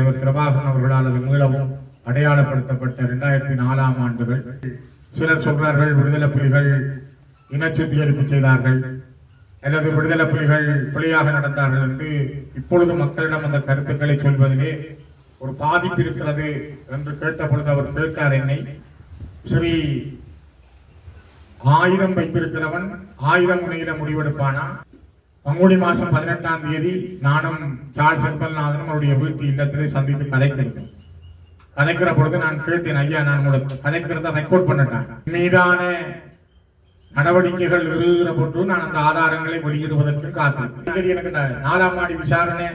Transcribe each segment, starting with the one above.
தலைவர் பிரபாகரன் அவர்களால் அது மீளவும் அடையாளப்படுத்தப்பட்ட இரண்டாயிரத்தி நாலாம் ஆண்டுகள் சிலர் சொல்றார்கள் விடுதலை புலிகள் இன சுத்திகரிப்பு செய்தார்கள். அல்லது விடுதலை புலிகள் புலியாக நடந்தார்கள் என்று இப்பொழுது மக்களிடம் அந்த கருத்துக்களை சொல்வதிலே ஒரு பாதிப்பு இருக்கிறது என்று கேட்ட பொழுது அவர் கேட்டார் என்னை ஸ்ரீ ஆயுதம் வைத்திருக்கிறவன் ஆயுதம் முனையில முடிவெடுப்பானா? பங்குனி மாசம் பதினெட்டாம் தேதி நானும் சார்ஸ் செல்பல்நாதனும் அவருடைய வீட்டு இல்லத்திலே சந்தித்து கதைத்திருக்கேன் கதைக்கிற பொழுது நான் கேட்டேன் ஐயா நான் உங்களோட கதைக்கிறத ரெக்கார்ட் பண்ணிட்டேன். மீதான நடவடிக்கைகள் எழுதுகிற பொழுது நான் அந்த ஆதாரங்களை வெளியிடுவதற்கு காத்திருக்கேன் எனக்கு நாலாம் மாடி விசாரணை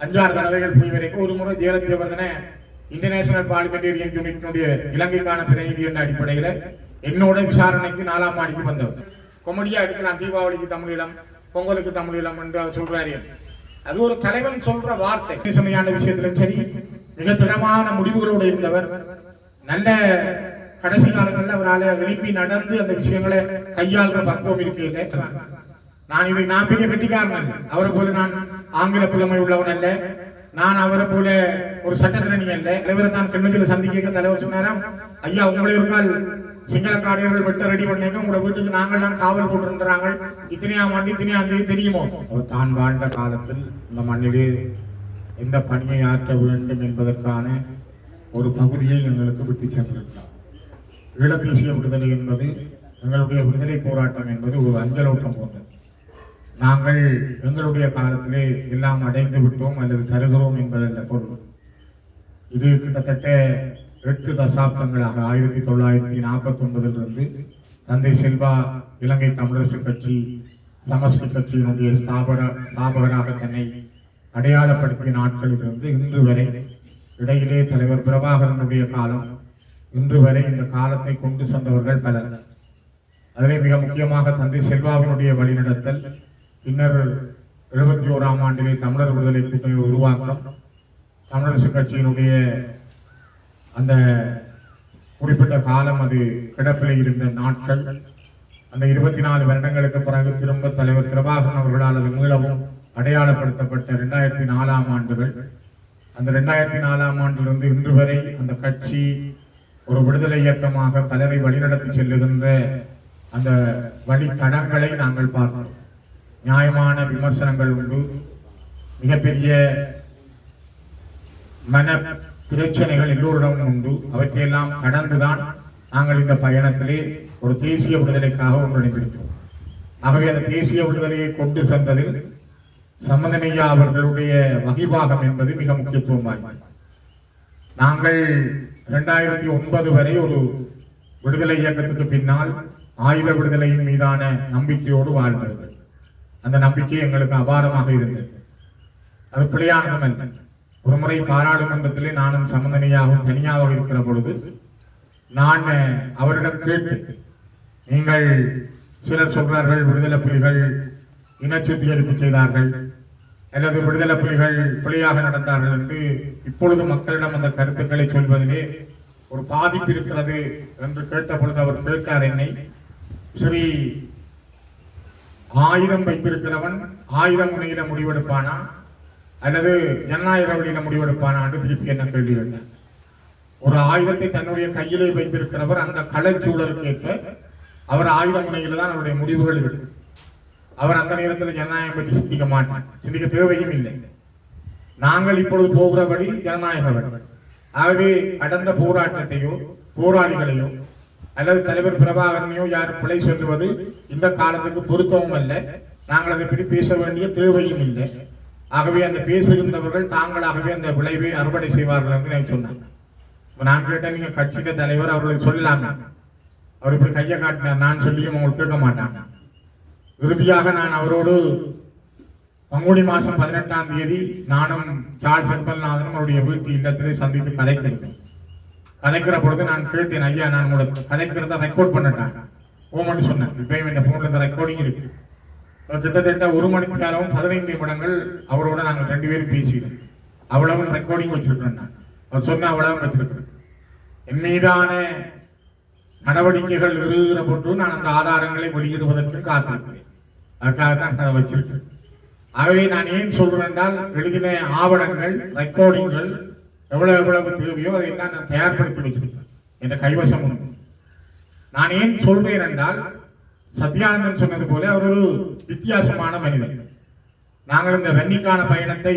அஞ்சாறு தடவைகள் போய் வரைக்கும் ஒரு முறை ஜெயலலிதா இன்டர்நேஷனல் பார்லிமெண்டேரியன் யூனிட்டினுடைய இலங்கைக்கான பிரதிநிதி என்ற அடிப்படையில் என்னோட விசாரணைக்கு நாலாம் மாடிக்கு வந்தவர். கொமடியா நான் தீபாவளிக்கு தமிழிடம் பொங்கலுக்கு தமிழீழம் என்று அவர் சொல்றாரு. அது ஒரு தலைவன் சொல்ற வார்த்தை. சொன்னையான விஷயத்திலும் சரி மிக திடமான முடிவுகளோடு இருந்தவர். நல்ல கடைசி காலங்களில் அவரால் எழுப்பி நடந்து அந்த விஷயங்களை கையாளுற பக்குவம் இருக்கையில் நான் இது நான் பெரிய வெட்டிக்காரன் அல்ல அவரை போல நான் ஆங்கில புலமை உள்ளவன் அல்ல. நான் அவரை போல ஒரு சட்டத்திரணி அல்ல. தலைவரை தான் கண்ணுக்கு சந்திக்க தலைவர் சொன்னாராம் ஐயா உங்களை ஒரு நாள் சிங்கள காடையர்கள் வெட்ட ரெடி பண்ணேங்க உங்களோட வீட்டுக்கு நாங்கள் தான் காவல் போட்டுருந்தாங்க இத்தனையாம் ஆண்டு இத்தனையாம் தேதி தெரியுமோ? அவர் தான் வாழ்ந்த காலத்தில் இந்த மண்ணிலே எந்த பணியை ஆற்ற வேண்டும் என்பதற்கான ஒரு பகுதியை எங்களுக்கு விட்டு சென்றிருக்கிறார். ஈழத்தேசிய விடுதலை என்பது எங்களுடைய விடுதலை போராட்டம் என்பது ஒரு அஞ்சலோட்டம் போன்றது. நாங்கள் எங்களுடைய காலத்திலே எல்லாம் அடைந்து விட்டோம் அல்லது தருகிறோம் என்பதல்ல பொருள். இது கிட்டத்தட்ட எட்டு தசாப்தங்களாக ஆயிரத்தி தொள்ளாயிரத்தி நாற்பத்தி ஒன்பதிலிருந்து தந்தை செல்வா இலங்கை தமிழரசு கட்சி சமஸ்கிரு கட்சியினுடைய ஸ்தாபக ஸ்தாபகராக தன்னை அடையாளப்படுத்திய நாட்களிலிருந்து இன்று வரை இடையிலே தலைவர் பிரபாகரனுடைய காலம் இன்று வரை இந்த காலத்தை கொண்டு சென்றவர்கள் பலர். அதிலே மிக முக்கியமாக தந்தை செல்வாவினுடைய வழிநடத்தல் பின்னர் எழுபத்தி ஓராம் ஆண்டிலே தமிழர் விடுதலை கூட்டணி உருவாக்கம் தமிழரசு கட்சியினுடைய அந்த குறிப்பிட்ட காலம் அது கிடப்பில் இருந்த நாட்கள். அந்த இருபத்தி நாலு வருடங்களுக்கு பிறகு திரும்ப தலைவர் பிரபாகரன் அவர்களால் அது மீளவும் அடையாளப்படுத்தப்பட்ட ரெண்டாயிரத்தி நாலாம் ஆண்டுகள். அந்த ரெண்டாயிரத்தி நாலாம் ஆண்டிலிருந்து இன்று வரை அந்த கட்சி ஒரு விடுதலை இயக்கமாக பலரை வழிநடத்தி செல்லுகின்ற அந்த வழித்தடங்களை நாங்கள் பார்க்கிறோம். நியாயமான விமர்சனங்கள் உண்டு. மிகப்பெரிய மன பிரச்சனைகள் எல்லோருடனும் உண்டு. அவற்றையெல்லாம் கடந்துதான் நாங்கள் இந்த பயணத்திலே ஒரு தேசிய விடுதலைக்காக ஒன்றிணைந்திருக்கிறோம். ஆகவே அந்த தேசிய விடுதலையை கொண்டு சென்றதில் சம்மதனையா அவர்களுடைய வகிபாகம் என்பது மிக முக்கியத்துவம் வாய்ந்தது நாங்கள் இரண்டாயிரத்தி ஒன்பது வரை ஒரு விடுதலை இயக்கத்துக்கு பின்னால் ஆயுத விடுதலையின் மீதான நம்பிக்கையோடு வாழ்ந்தவர்கள். அந்த நம்பிக்கை எங்களுக்கு அபாரமாக இருந்தது. அது பிழையானதும் அல்ல. ஒரு முறை பாராளுமன்றத்திலே நானும் சம்பந்தனையாகவும் தனியாக இருக்கிற பொழுது நான் அவரிடம் கேட்டு நீங்கள் சிலர் சொல்றார்கள் விடுதலை புலிகள் இனச்சுத்திகரிப்பு செய்தார்கள் அல்லது விடுதலை புலிகள் புலியாக நடந்தார்கள் என்று இப்பொழுது மக்களிடம் அந்த கருத்துக்களை சொல்வதிலே ஒரு பாதிப்பு இருக்கிறது என்று கேட்ட பொழுது அவர் கேட்டார் என்னை. ஸ்ரீ ஆயுதம் வைத்திருக்கிறவன் ஆயுதம் முனையில முடிவெடுப்பானா? அல்லது ஜனநாயக வழியில முடிவெடுப்பான என்று திருப்பி என்ன கேள்வி கேட்டார் ஒரு ஆயுதத்தை தன்னுடைய கையிலே வைத்திருக்கிறவர் அந்த கலைச்சூழலுக்கு ஏற்ப அவர் ஆயுத முனையில் தான் அவருடைய முடிவுகள் இருக்கு. அவர் அந்த நேரத்தில் ஜனநாயகம் பற்றி சிந்திக்க மாட்டார். சிந்திக்க தேவையும் இல்லை. நாங்கள் இப்பொழுது போகிறபடி ஜனநாயக வழி ஆகவே கடந்த போராட்டத்தையோ போராளிகளையோ அல்லது தலைவர் பிரபாகரனையோ யார் பிழை சொல்லுவது இந்த காலத்துக்கு பொருத்தமும் அல்ல. நாங்கள் அதை பற்றி பேச வேண்டிய தேவையும் இல்லை. ஆகவே அந்த பேசுகின்றவர்கள் தாங்களாகவே அந்த விளைவை அறுவடை செய்வார்கள் என்று நான் சொன்னேன். நான் கேட்டேன் நீங்க கட்சியின் தலைவர் அவர்களுக்கு சொல்லலாங்க அவர் இப்படி கையை காட்டினார். நான் சொல்லியும் அவங்க கேட்க மாட்டாங்க. இறுதியாக நான் அவரோடு பங்குனி மாதம் பதினெட்டாம் தேதி நானும் சார்ஸ் செல்பல்நாதனும் அவருடைய வீட்டு இல்லத்திலே சந்தித்து கதைத்திருந்தேன் கதைக்கிற பொழுது நான் கேட்டேன் ஐயா நான் உங்களோட கதைக்கிறத ரெக்கார்ட் பண்ணிட்டேன். ஓமன்னு சொன்னேன். இப்பயும் என் ஃபோனில் இந்த ரெக்கார்டிங் இருக்கு. கிட்டத்தட்ட ஒரு மணிக்கு நேரம் பதினைந்து நிமிடங்கள் அவரோட நாங்கள் ரெண்டு பேரும் பேசினோம் அவ்வளவு ரெக்கார்டிங் வச்சிருக்கிறேன் நான் அவர் சொன்ன அவ்வளவு வச்சிருக்கிறேன் என் மீதான நடவடிக்கைகள் இருக்கிற போட்டு நான் அந்த ஆதாரங்களை வெளியிடுவதற்கு காத்திருக்கிறேன். அதுக்காக தான் நான் அதை வச்சிருக்கேன் ஆகவே நான் ஏன் சொல்றேன் என்றால் எழுதின ஆவணங்கள் ரெக்கார்டிங்கள் எவ்வளவு எவ்வளவு தேவையோ அதையெல்லாம் நான் தயார்படுத்தி வச்சிருக்கேன் என்ற கைவசம் நான் ஏன் சொல்றேன் என்றால் சத்யானந்தன் சொன்னது போல அவர் ஒரு வித்தியாசமான மனிதன். நாங்கள் இந்த வெண்ணிக்கான பயணத்தை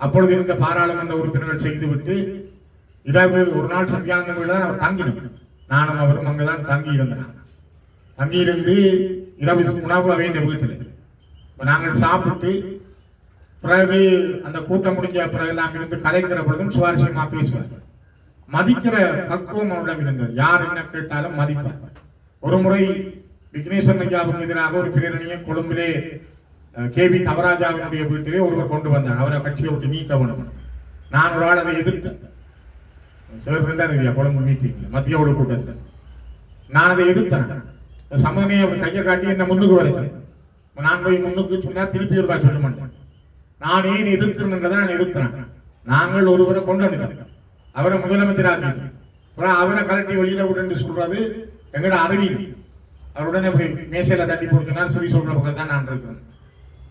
அப்பொழுது இருந்த பாராளுமன்ற உறுப்பினர்கள் செய்துவிட்டு இரவு ஒரு நாள் சத்யானந்தன் வீடு தான் அவர் தங்கினோம். நானும் அவரும் அங்குதான் தங்கி இருந்தாங்க தங்கியிருந்து இரவு உணவு அவைந்த வீட்டில். இப்போ நாங்கள் சாப்பிட்டு பிறகு அந்த கூட்டம் முடிஞ்ச பிறகு நாங்கள் இருந்து கதைக்கிற பொழுதும் சுவாரஸ்யமாக பேசுவார். மதிக்கிற பக்குவம் அவரிடம் இருந்தது. யார் என்ன கேட்டாலும் மதிப்பார். ஒரு முறை விக்னேஸ்வரன் ஐயாவுக்கு எதிராக ஒரு பிரேரணியை கொழும்பிலே கே வி தவராஜாவினுடைய வீட்டிலே ஒருவர் கொண்டு வந்தார். அவரை கட்சியை விட்டு நீக்க வேணும் நான் ஒரு ஆள் அதை எதிர்த்தேன். சார் இருந்தார் இல்லையா கொழும்பு மீட்டிங் மத்திய ஒழு கூட்டத்தில். நான் அதை எதிர்த்தேன். சமதனையை அவர் கையை காட்டி என்னை முன்னுக்கு வரைக்கும் நான் போய் முன்னுக்கு சொன்னார் திருப்பி ஒருக்கா சொல்ல மாட்டேன் நான் ஏன் எதிர்க்கிறேன்றதை நான் எதிர்க்கிறேன். நாங்கள் ஒருவரை கொண்டு வந்துட்டோம். அவரை முதலமைச்சராக அவரை கலட்டி வெளியில விடுன்னு சொல்றது எங்கட அறிவியல் அவருடனே மேசையில் போய் மேசையில தட்டி போட்டுனார் சொல்லி சொல்ற பக்கம் தான் நான் இருக்கிறேன்.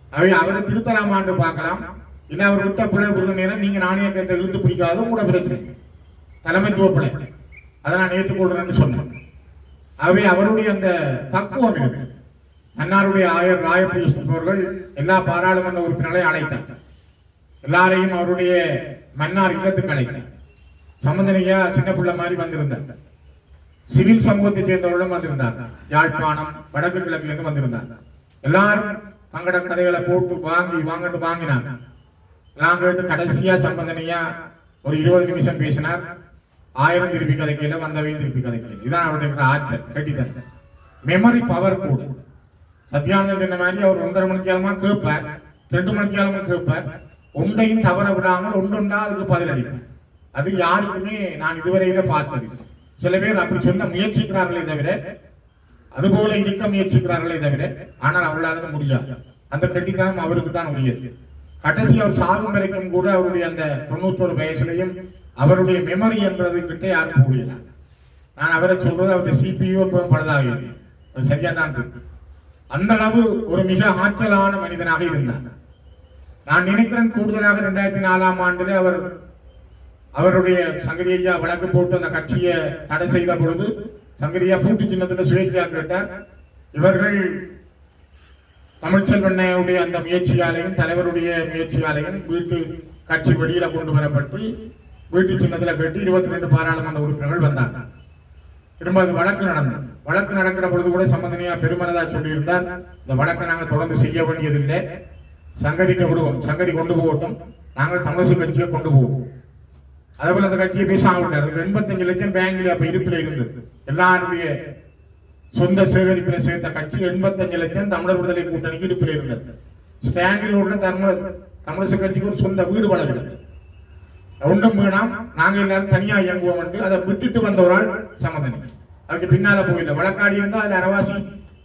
அவை அவரை திருத்தலாமான்னு பார்க்கலாம். இல்லை அவர் விட்ட பிள்ளை விடுற நேரம் நீங்க நாணயக்கத்தை இழுத்து பிடிக்காதும் கூட பிரச்சனை. தலைமைத்துவ பிழை. அதை நான் ஏற்றுக்கொள்கிறேன்னு சொன்னேன். ஆகவே அவருடைய அந்த தக்குவம் அன்னாருடைய ஆயர் ராயப்பூசன் அவர்கள் எல்லா பாராளுமன்ற உறுப்பினர்களை அழைத்தார். எல்லாரையும் அவருடைய மன்னார் இல்லத்துக்கு அழைத்தார். சம்பந்தனையா சின்ன பிள்ளை மாதிரி வந்திருந்தார். சிவில் சமூகத்தைச் சேர்ந்தவர்களும் வந்திருந்தார். யாழ்ப்பாணம் வடக்கு கிழக்கிலிருந்து வந்திருந்தார். எல்லாரும் தங்கட கதைகளை போட்டு வாங்கி வாங்கிட்டு வாங்கினாங்க. எல்லாம் கேட்டு கடைசியா சம்பந்தனையா ஒரு இருபது நிமிஷம் பேசினார். ஆயிரம் திருப்பி கதைக்கையில வந்தவையும் திருப்பி கதைக்கையில். இதான் அவருடைய ஆற்றல் கட்டித்தரேன் மெமரி பவர் கூட. சத்யானந்தன் என்ன மாதிரி அவர் ஒன்றரை மணிக்காலமா கேட்பார் ரெண்டு மணிக்காலமா கேட்பார் ஒன்றையும் தவற விடாமல் ஒன்றொண்டா அதுக்கு பதிலளிப்பார். அது யாருக்குமே நான் இதுவரையில பார்த்தது சில பேர் அப்படி சொல்ல முயற்சிக்கிறார்களே தவிர அதுபோல இருக்க முயற்சிக்கிறார்களே தவிர ஆனால் அவளால முடியாது. அந்த கட்டித்தனம் அவருக்கு தான் உரியது. கடைசி அவர் சாகும் வரைக்கும் கூட அவருடைய அந்த தொண்ணூற்றோரு வயசுலையும் அவருடைய மெமரி என்றது கிட்ட யாரும் போகல. நான் அவரை சொல்றது அவருடைய சிபியோ அப்புறம் பழுதாக அது சரியா தான் இருக்கு. அந்த அளவு ஒரு மிக ஆற்றலான மனிதனாக இருந்தார். நான் நினைக்கிறேன் கூடுதலாக இரண்டாயிரத்தி நாலாம் ஆண்டுல அவர் அவருடைய சங்கரியா வழக்கு போட்டு அந்த கட்சியை தடை செய்த பொழுது சங்கரியா பூட்டு சின்னத்தில் சுயேட்சையா கேட்டார். இவர்கள் தமிழ்ச்செல்வண்ணையுடைய அந்த முயற்சியாலையும் தலைவருடைய முயற்சியாலையும் வீட்டு கட்சி வெளியில கொண்டு வரப்பட்டு வீட்டு சின்னத்தில் கேட்டு இருபத்தி ரெண்டு பாராளுமன்ற உறுப்பினர்கள் வந்தாங்க. திரும்ப அது வழக்கு நடந்தது. வழக்கு நடக்கிற பொழுது கூட சம்பந்தனையா பெருமனதா சொல்லியிருந்தார் இந்த வழக்கை நாங்கள் தொடர்ந்து செய்ய வேண்டியதில்லை. சங்கரிட்ட விடுவோம். சங்கரி கொண்டு போகட்டும். நாங்கள் தமிழக கட்சியை கொண்டு போவோம். அதே போல அந்த கட்சியை பேச ஆகல அதுக்கு எண்பத்தஞ்சு லட்சம் பேங்கில் அப்ப இருப்பில் இருந்தது. எல்லாருடைய சொந்த சேகரிப்பில் சேர்த்த கட்சி எண்பத்தஞ்சு லட்சம் தமிழர் விடுதலை கூட்டணிக்கு இருப்பில் இருந்தது. ஸ்டாண்டில் உள்ள தமிழர் தமிழக கட்சிக்கு ஒரு சொந்த வீடு வளர்கிறது ஒன்றும் வேணாம். நாங்க எல்லாரும் தனியா இயங்குவோம் என்று அதை விட்டுட்டு வந்த ஒரு ஆள் சமதனி. அதுக்கு பின்னால போயில வழக்காடி இருந்தா அதுல அரவாசி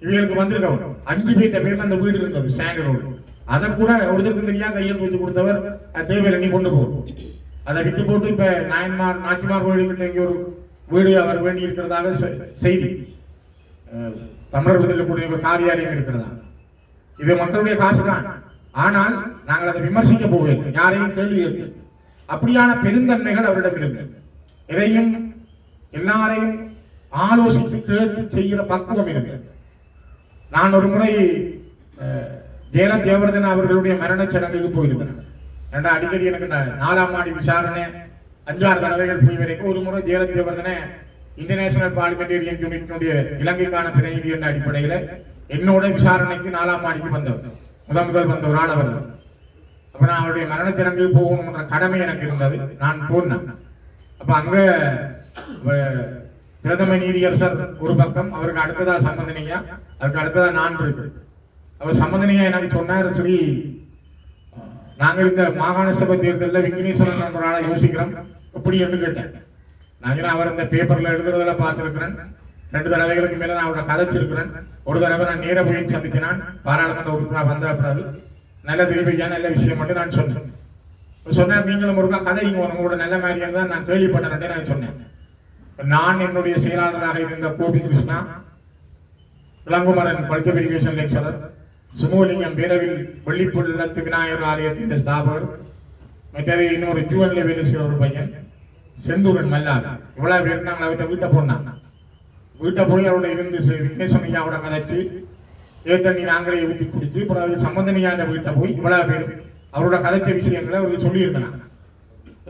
இவங்களுக்கு வந்திருக்க அஞ்சு பேட்ட பேர்ல அந்த வீடு இருந்தது ஸ்டாண்ட் ரோடு அதை கூட ஒருத்தருக்கு தெரியா கையில் தூக்கி கொடுத்தவர் தேவையில்லை நீ கொண்டு போகணும் அதை வித்து போட்டு இப்ப நாயன்மார் நாச்சிமார் கோயிலுக்கிட்ட இங்கே ஒரு வீடு அவர் வேண்டி இருக்கிறதாக செய்தி. தமிழர்கள் தமிழர் ஒரு காரியாலயம் இருக்கிறதா? இது மக்களுடைய காசு தான் ஆனால் நாங்கள் அதை விமர்சிக்க போவதில்லை. யாரையும் கேள்வி கேட்க அப்படியான பெருந்தன்மைகள் அவரிடம் இருந்தது எதையும் எல்லாரையும் ஆலோசித்து கேட்டு செய்கிற பக்குவம் இருந்தது. நான் ஒரு முறை அஹ், ஜெயல தேவர்தன் அவர்களுடைய மரணச் சடங்குக்கு போயிருந்தேன். ஏன்டா அடிக்கடி எனக்கு நாலாம் மாடி விசாரணை அஞ்சாறு தடவைகள் போய் வரைக்கும் ஒரு முறை ஜெயலலிதா தேவர்தனை இன்டர்நேஷனல் பார்லிமெண்டேரியன் யூனிட்டினுடைய இலங்கைக்கான பிரதிநிதி என்ற அடிப்படையில் என்னோட விசாரணைக்கு நாலாம் மாடிக்கு வந்தவர். முதல் முதல் வந்த ஒரு ஆள் அவர். அப்ப நான் அவருடைய மரணச் சடங்கு போகணுன்ற கடமை எனக்கு இருந்தது. நான் போனேன் அப்ப அங்க வ- பிரதம நீதியரசர் ஒரு பக்கம் அவருக்கு அடுத்ததா சம்பந்தனையா அதுக்கு அடுத்ததா நான் இருக்கு. அவர் சம்பந்தனையா எனக்கு சொன்னார் சரி நாங்கள் இந்த மாகாண சபை தேர்தலில் விக்னேஸ்வரன் என்ற ஆளை யோசிக்கிறோம். எப்படி என்று கேட்டேன். நாங்களும் அவர் இந்த பேப்பரில் எழுதுறதுல பார்த்துருக்கிறேன். ரெண்டு தடவைகளுக்கு மேலே நான் அவரோட கதைச்சிருக்கிறேன். ஒரு தடவை நான் நேர போய் சந்திச்சினான் பாராளுமன்ற உறுப்பினர் வந்த பிறகு நல்ல தெரிவிக்கா நல்ல விஷயம் மட்டும் நான் சொன்னேன். சொன்னார் நீங்களும் ஒருக்கா கதை உங்களோட நல்ல மாதிரியான தான் நான் கேள்விப்பட்டேன் நான் சொன்னேன். நான் என்னுடைய செயலாளராக இருந்த கோபி கிருஷ்ணா இளங்குமரன் பல்கலை எஜுகேஷன் லெக்சரர் சுமூலிங்கம் வீரவில் வள்ளிப்புள்ளத்து விநாயகர் ஆலயத்தின் ஸ்தாபகர் மற்றது இன்னொரு ஜூவன்ல வேலை செய்கிற ஒரு பையன் செந்தூரன் மல்லார். இவ்வளவு பேர் நாங்கள் அவர்கிட்ட வீட்டை போனாங்க வீட்டை போய் அவரோட இருந்து சரி, விக்னேஸ்வரன் ஐயாவோட கதைச்சு ஏத்தண்ணி நாங்களே ஊற்றி குடிச்சு அப்புறம் சம்பந்தனியா அந்த வீட்டை போய் இவ்வளவு பேர் அவரோட கதைச்ச விஷயங்களை அவருக்கு சொல்லியிருந்தாங்க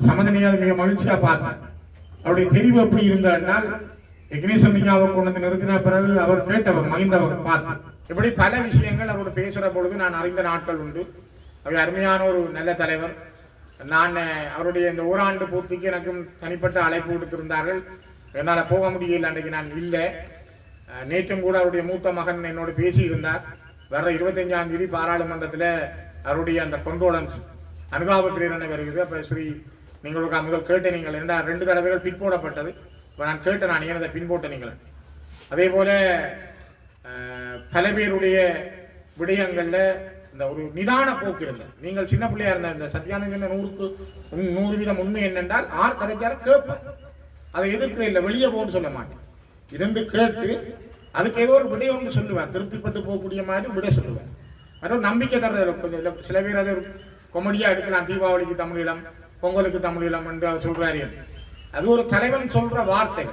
சம்பந்தனியா மிக மகிழ்ச்சியாக பார்த்தேன். அவருடைய தெரிவு எப்படி இருந்தால் விக்னேஸ்வரன் ஐயாவை கொண்டு வந்து நிறுத்தின பிறகு அவர் கேட்டவர் மகிந்தவர் பார்த்தேன் இப்படி பல விஷயங்கள் அவரோடு பேசுகிற பொழுது நான் அறிந்த நாட்கள் உண்டு. அவர் அருமையான ஒரு நல்ல தலைவர். நான் அவருடைய இந்த ஓராண்டு பூர்த்திக்கு எனக்கும் தனிப்பட்ட அழைப்பு கொடுத்திருந்தார்கள் என்னால் போக முடியல அன்றைக்கு நான் இல்லை. நேற்றும் கூட அவருடைய மூத்த மகன் என்னோடு பேசியிருந்தார். வர்ற இருபத்தஞ்சாம் தேதி பாராளுமன்றத்தில் அவருடைய அந்த கொண்டோலன்ஸ் அனுதாப பிரேரணை வருகிறது. அப்போ ஸ்ரீ நீங்கள் முதல் கேட்ட நீங்கள். ரெண்டா ரெண்டு தடவைகள் பின்போடப்பட்டது இப்போ நான் கேட்டேன் நான் ஏன் அதை பின்போட்ட நீங்கள்? அதே போல பல பேருடைய விடயங்கள்ல இந்த ஒரு நிதான போக்கு இருந்தது. நீங்கள் சின்ன பிள்ளையா இருந்த இந்த சத்யானந்த நூறுக்கு நூறு வீதம் உண்மை என்னென்றால் ஆர் கதைச்சாலும் கேட்பேன். அதை எதிர்க்கிற இல்லை வெளியே போன்னு சொல்ல மாட்டேன். இருந்து கேட்டு அதுக்கு ஏதோ ஒரு விடை ஒன்று சொல்லுவேன். திருப்திப்பட்டு போகக்கூடிய மாதிரி விடை சொல்லுவேன். அதுவும் நம்பிக்கை தர்றது கொஞ்சம் சில பேர் அதை ஒரு கொமெடியா எடுக்கலாம். தீபாவளிக்கு தமிழீழம் பொங்கலுக்கு தமிழீழம் என்று அவர் சொல்றாரு. அது ஒரு தலைவன் சொல்ற வார்த்தை.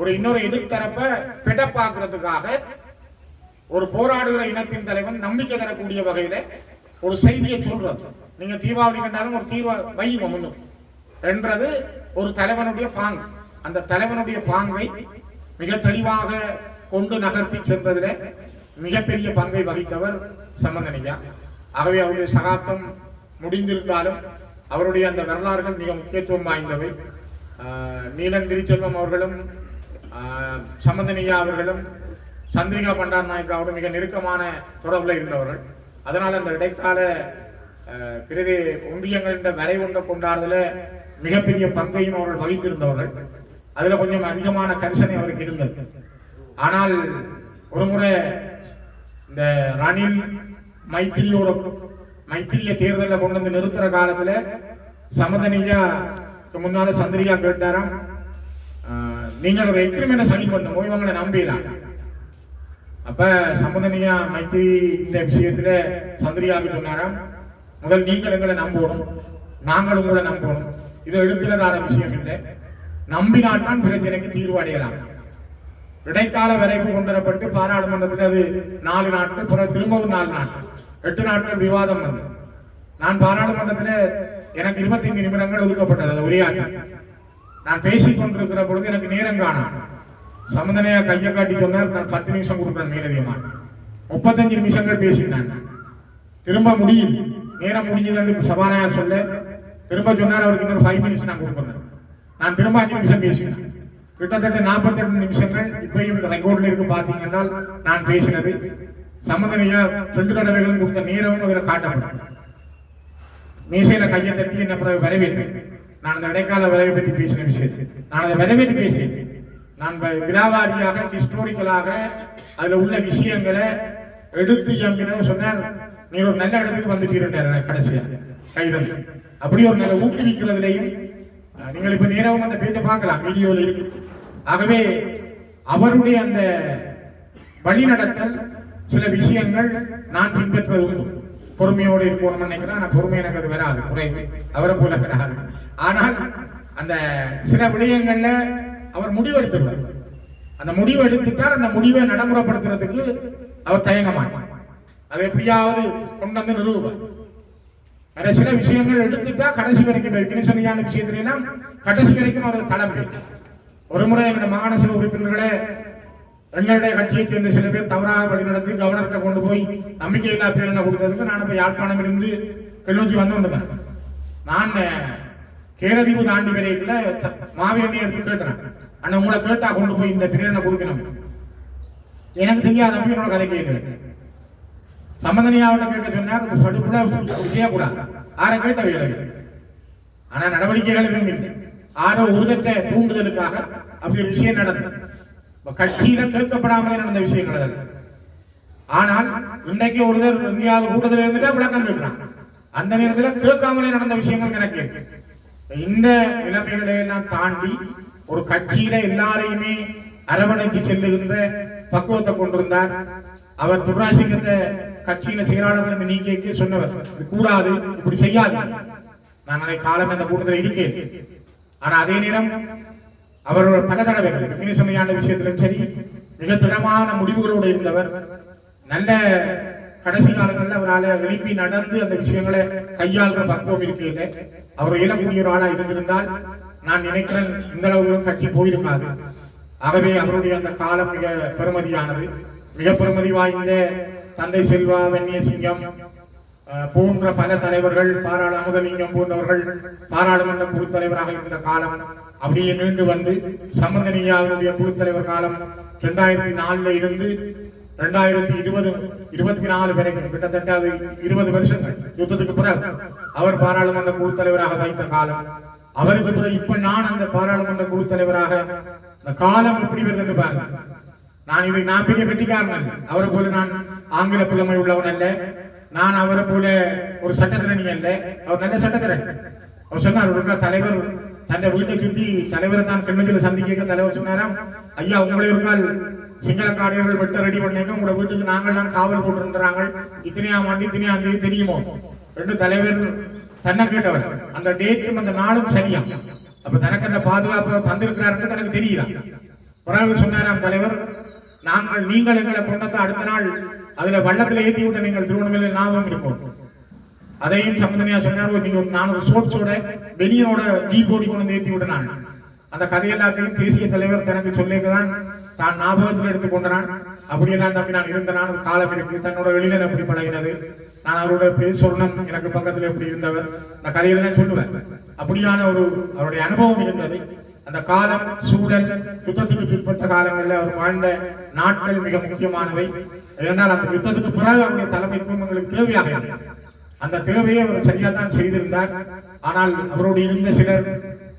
ஒரு இன்னொரு எதிர்த்தரப்ப பெடப்பாக்குறதுக்காக ஒரு போராடுகிற இனத்தின் தலைவன் நம்பிக்கை தரக்கூடிய வகையில ஒரு செய்தியை சொல்றது. நீங்க தீபாவளி கண்டாலும் ஒரு தீபா வையுங்க முன்னும் என்றது ஒரு தலைவனுடைய பாங்கு. அந்த தலைவனுடைய பாங்கை மிக தெளிவாக கொண்டு நகர்த்தி சென்றதில் மிகப்பெரிய பங்கை வகித்தவர் சம்பந்தனையா ஆகவே அவருடைய சகாப்தம் முடிந்திருந்தாலும் அவருடைய அந்த வரலாறுகள் மிக முக்கியத்துவம் வாய்ந்தவை. நீலன் கிரிச்செல்வம் அவர்களும் சம்பந்தனையா அவர்களும் சந்திரிகா பண்டார் நாயக்காவோடு மிக நெருக்கமான தொடர்பில் இருந்தவர்கள். அதனால் அந்த இடைக்கால பிரதி பிரதே ஒன்றியங்கள் இந்த கொண்டாடுதல மிகப்பெரிய பங்கையும் அவர்கள் வகித்திருந்தவர்கள். அதில் கொஞ்சம் அதிகமான கரிசனை அவருக்கு இருந்தது. ஆனால் ஒரு முறை இந்த ரணில் மைத்திரியோட மைத்திரிய தேர்தலில் கொண்டு வந்து நிறுத்துற காலத்தில் சமதனியா முன்னால சந்திரிகா கேட்டாராம் நீங்கள் ஒரு எக்ரிமெண்ட்டை சைன் பண்ணுங்க இவங்களை நம்பிடலாம். அப்ப சம்பந்தனியா மைத்திரி இந்த விஷயத்துல சந்திரியாவுக்கு சொன்னாராம் முதல் நீங்கள் எங்களை நம்பணும் நாங்களும் உங்களை நம்பணும் இது எழுத்துலதான விஷயம் இல்லை. நம்பினால்தான் பிரச்சனைக்கு தீர்வு அடையலாம். இடைக்கால வரைவு கொண்டுவரப்பட்டு பாராளுமன்றத்தில் அது நாலு நாட்கள் பிறகு திரும்பவும் நாலு நாட்கள். எட்டு நாட்கள் விவாதம் வந்து. நான் பாராளுமன்றத்தில் எனக்கு இருபத்தைந்து நிமிடங்கள் ஒதுக்கப்பட்டது அது உரையாட்டம் நான் பேசிக் கொண்டிருக்கிற பொழுது எனக்கு நேரம் காணும் சமந்தனையா கையை காட்டி சொன்னார் நான் பத்து நிமிஷம் கொடுக்குறேன் மேலதிகமா. முப்பத்தஞ்சு நிமிஷங்கள் பேசினான் திரும்ப முடியுது நேரம் முடிஞ்சதுன்னு சபாநாயகர் சொல்ல திரும்ப சொன்னார் அவருக்கு இன்னொரு ஃபைவ் மினிட்ஸ் நான் கொடுக்குறேன். நான் திரும்ப அஞ்சு நிமிஷம் பேசினேன். கிட்டத்தட்ட நாற்பத்தெட்டு நிமிஷங்கள் இப்பயும் இந்த ரெக்கார்டில் இருக்கு பார்த்தீங்கன்னா நான் பேசினது. சம்பந்தனையா ரெண்டு தடவைகளும் கொடுத்த நேரமும் அதில் காட்டப்படும் மீசையில கையை தட்டி என்ன பிறகு வரவேற்றேன். நான் அந்த இடைக்கால வரவை பற்றி பேசின விஷயத்தை நான் அதை வரவேற்று பேசினேன். நான் வ- விலாவாரியாக ஹிஸ்டோரிக்கலாக அதில் உள்ள விஷயங்களை எடுத்து எம்பின சொன்னார். நீ ஒரு நல்ல இடத்துக்கு வந்துட்டீர்கள் கடைசியா. கைதல் அப்படி ஒரு நல்ல ஊக்குவிக்கிறதுலையும் நீங்கள் இப்ப நேராகவும் அந்த பேச்சை பார்க்கலாம் வீடியோவில் இருக்கு. ஆகவே அவருடைய அந்த வழிநடத்தல் சில விஷயங்கள் நான் பின்பற்றுவது உண்டு. பொறுமையோடு இருக்கணும்னு நினைக்கிறேன் ஆனா பொறுமை எனக்கு அது வராது குறைவு. அவரை போல வராது. ஆனால் அந்த சில விடயங்கள்ல அவர் முடிவெடுத்துருவார் அந்த முடிவு எடுத்துட்டால் அந்த முடிவை நடைமுறைப்படுத்துறதுக்கு அவர் தயங்க மாட்டார். அதை எப்படியாவது கொண்டு வந்து நிறுவுவார். நிறைய சில விஷயங்கள் எடுத்துட்டா கடைசி வரைக்கும் விக்னேஸ்வரியான விஷயத்திலாம் கடைசி வரைக்கும் அவரது தலைமை ஒரு முறை எங்களுடைய மாகாணசபை உறுப்பினர்களே எங்களுடைய கட்சியை சேர்ந்த சில பேர் தவறாக வழிநடத்தி கவர்னர்கிட்ட கொண்டு போய் நம்பிக்கையில்லா பிரேரணை கொடுத்ததுக்கு நான் இப்ப யாழ்ப்பாணம் இருந்து கிளிநொச்சி வந்து கொண்டிருந்தேன் நான் அஹ், கேரதீவு தாண்டி வரைக்குள்ள மாவியண்ணி எடுத்து கேட்டேன். அண்ணன் உங்களை கேட்டா கொண்டு போய் இந்த பிரேரணை கொடுக்கணும். எனக்கு தெரியாத தம்பி என்னோட கதை கேட்க சம்பந்தனியாவிட்ட கேட்க சொன்னார் அது படுப்புல செய்யக்கூடாது ஆரை கேட்ட வேலை. ஆனா நடவடிக்கைகள் எதுவும் இல்லை. ஆரோ உருதத்தை தூண்டுதலுக்காக அப்படி ஒரு விஷயம் நடந்தது. கட்சியில கேட்கப்படாமலே நடந்த விஷயங்கள் அதல்ல ஆனால் இன்னைக்கு ஒருத்தர் எங்கேயாவது கூட்டத்தில் இருந்துட்டு விளக்கம் கேட்கிறான். அந்த நேரத்தில் கேட்காமலே நடந்த விஷயங்கள் எனக்கு இருக்கு. இந்த நிலைமைகளை எல்லாம் தாண்டி ஒரு கட்சியில எல்லாரையுமே அரவணைச்சு செல்லுகின்ற பக்குவத்தை கொண்டிருந்தார். அவர் துர்ராசிங்கத்தை கட்சியின செயலாளர்கள் இந்த நீக்கிக்கு சொன்னவர் இது கூடாது இப்படி செய்யாது. நான் அதை காலம் அந்த கூட்டத்தில் இருக்கேன். ஆனா அதே நேரம் அவரோட பல தடவைகள் விக்னேஸ்வரியான விஷயத்திலும் சரி மிக திடமான முடிவுகளோடு இருந்தவர். நல்ல கடைசி காலங்களில் அவரால் எழுப்பி நடந்து அந்த விஷயங்களை கையாளுற பக்குவம் இருக்கு இல்லை அவர் இயலக்கூடிய ஒரு ஆளா இருந்திருந்தால் நான் நினைக்கிறேன் இந்த அளவு கட்சி போயிருக்காது. ஆகவே அவருடைய அந்த காலம் மிக பெருமதியானது. மிக பெருமதி வாய்ந்த தந்தை செல்வா வெண்ணியசிங்கம் போன்ற பல தலைவர்கள் பாராள அமுதலிங்கம் போன்றவர்கள் பாராளுமன்ற குழு தலைவராக இருந்த காலம் அப்படியே நீண்டு வந்து சம்பந்தனியாவுடைய குழு தலைவர் காலம் ரெண்டாயிரத்தி நாலுல இருந்து ரெண்டாயிரத்தி இருபது இருபத்தி நாலு வரைக்கும் கிட்டத்தட்ட அது இருபது வருஷங்கள் யுத்தத்துக்கு பிறகு அவர் பாராளுமன்ற குழு தலைவராக வைத்த காலம். அவருக்கு பிறகு இப்ப நான் அந்த பாராளுமன்ற குழு தலைவராக இந்த காலம் எப்படி வருது பாருங்க. நான் இதை நான் பெரிய வெட்டிக்காரன் அவரை போல நான் ஆங்கில புலமை உள்ளவன் அல்ல. நான் அவரை போல ஒரு சட்டத்திரணி அல்ல. அவர் நல்ல சட்டத்திரணி அவர் சொன்னார் ஒரு தலைவர் தன்னை வீட்டை சுத்தி தலைவரை தான் கிண்ணத்தில் சந்திக்க தலைவர் சொன்னாராம். ஐயா உங்களை ஒரு நாள் சிங்கள காரியர்கள் வெட்ட ரெடி பண்ணேங்க. உங்களோட வீட்டுக்கு நாங்கள் தான் காவல் போட்டுருந்தாங்க இத்தனையாம் ஆண்டு இத்தனையாம் தேதி தெரியுமோ? ரெண்டு தலைவர் தன்னை கேட்டவர். அந்த டேட்டும் அந்த நாளும் சரியா? அப்ப தனக்கு அந்த பாதுகாப்பு தந்திருக்கிறாருன்னு தனக்கு தெரியுதான் பிறகு சொன்னாராம் தலைவர் நாங்கள் நீங்கள் எங்களை கொண்டு அடுத்த நாள் அதுல வள்ளத்துல ஏத்தி விட்ட நீங்கள் திருவண்ணாமலையில் ஞாபகம் இருக்கும் அதையும் சம்பந்தனையா சொன்னார் ஒரு நீங்க நான் ஒரு சோட்ஸோட வெளியனோட ஜீப் ஓடி கொண்டு வந்து ஏத்தி விட்ட நான் அந்த கதை எல்லாத்தையும் தேசிய தலைவர் தனக்கு சொல்லிக்கதான் தான் ஞாபகத்தில் எடுத்துக்கொண்டான் அப்படியெல்லாம் தம்பி நான் இருந்த நான் காலம் இருக்கு தன்னோட வெளியில எப்படி பழகினது. நான் அவரோட பேர் சொல்லணும். எனக்கு பக்கத்துல எப்படி இருந்தவர் அந்த கதையெல்லாம் சொல்லுவேன். அப்படியான ஒரு அவருடைய அனுபவம் இருந்தது. அந்த காலம் சூழல் யுத்தத்துக்கு பிற்பட்ட காலங்களில் அவர் வாழ்ந்த நாட்கள் மிக முக்கியமானவை. ஏனென்றால் அந்த யுத்தத்துக்கு பிறகு அவருடைய தலைமைத்துவம் எங்களுக்கு தேவையாக இருந்தது. அந்த தேவையை அவர் சரியாக தான் செய்திருந்தார். ஆனால் அவரோடு இருந்த சிலர்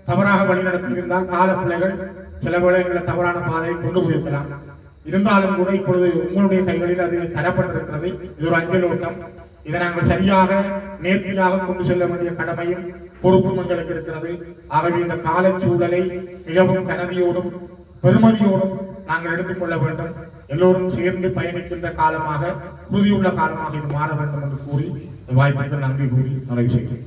தவறாக வழிநடத்தியிருந்தால் கால பிள்ளைகள் சில வேளைகளில் தவறான பாதையை கொண்டு போயிருக்கலாம். இருந்தாலும் கூட இப்பொழுது உங்களுடைய கைகளில் அது தரப்பட்டிருக்கிறது. இது ஒரு அஞ்சல் ஓட்டம் இதை நாங்கள் சரியாக நேர்த்தியாக கொண்டு செல்ல வேண்டிய கடமையும் பொறுப்பும் எங்களுக்கு இருக்கிறது. ஆகவே இந்த காலச்சூழலை மிகவும் கனதியோடும் பெருமதியோடும் நாங்கள் எடுத்துக்கொள்ள வேண்டும். எல்லோரும் சேர்ந்து பயணிக்கின்ற காலமாக உறுதியுள்ள காலமாக இது மாற வேண்டும் என்று கூறி வாய்ப்புக்கு நன்றி கூறி நிறைவு செய்கிறேன்.